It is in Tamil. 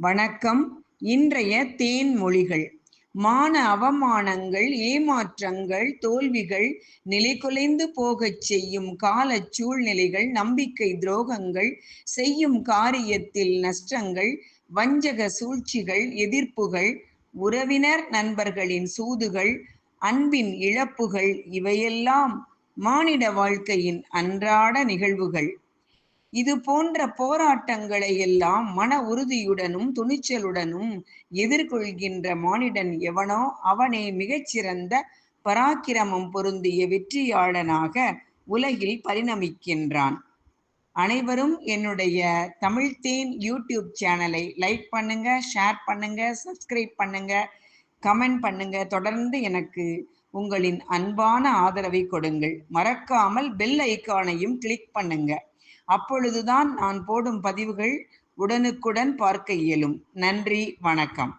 வணக்கம். இன்றைய தேன் மொழிகள் மான அவமானங்கள் ஏமாற்றங்கள் தோல்விகள் நிலைகுலைந்து போகச் செய்யும் காலச் சூழ்நிலைகள் நம்பிக்கை துரோகங்கள் செய்யும் காரியத்தில் நஷ்டங்கள் வஞ்சக சூழ்ச்சிகள் எதிர்ப்புகள் உறவினர் நண்பர்களின் சூதுகள் அன்பின் இழப்புகள் இவையெல்லாம் மானிட வாழ்க்கையின் அன்றாட நிகழ்வுகள். இது போன்ற போராட்டங்களை எல்லாம் மன உறுதியுடனும் துணிச்சலுடனும் எதிர்கொள்கின்ற மானிடன் எவனோ அவனே மிகச்சிறந்த பராக்கிரமம் பொருந்திய வெற்றியாளனாக உலகில் பரிணமிக்கின்றான். அனைவரும் என்னுடைய தமிழ்தேன் யூடியூப் சேனலை லைக் பண்ணுங்க ஷேர் பண்ணுங்க சப்ஸ்கிரைப் பண்ணுங்க கமெண்ட் பண்ணுங்க. தொடர்ந்து எனக்கு உங்களின் அன்பான ஆதரவை கொடுங்கள். மறக்காமல் பெல் ஐக்கானையும் கிளிக் பண்ணுங்க. அப்பொழுதுதான் நான் போடும் பதிவுகள் உடனுக்குடன் பார்க்க இயலும். நன்றி வணக்கம்.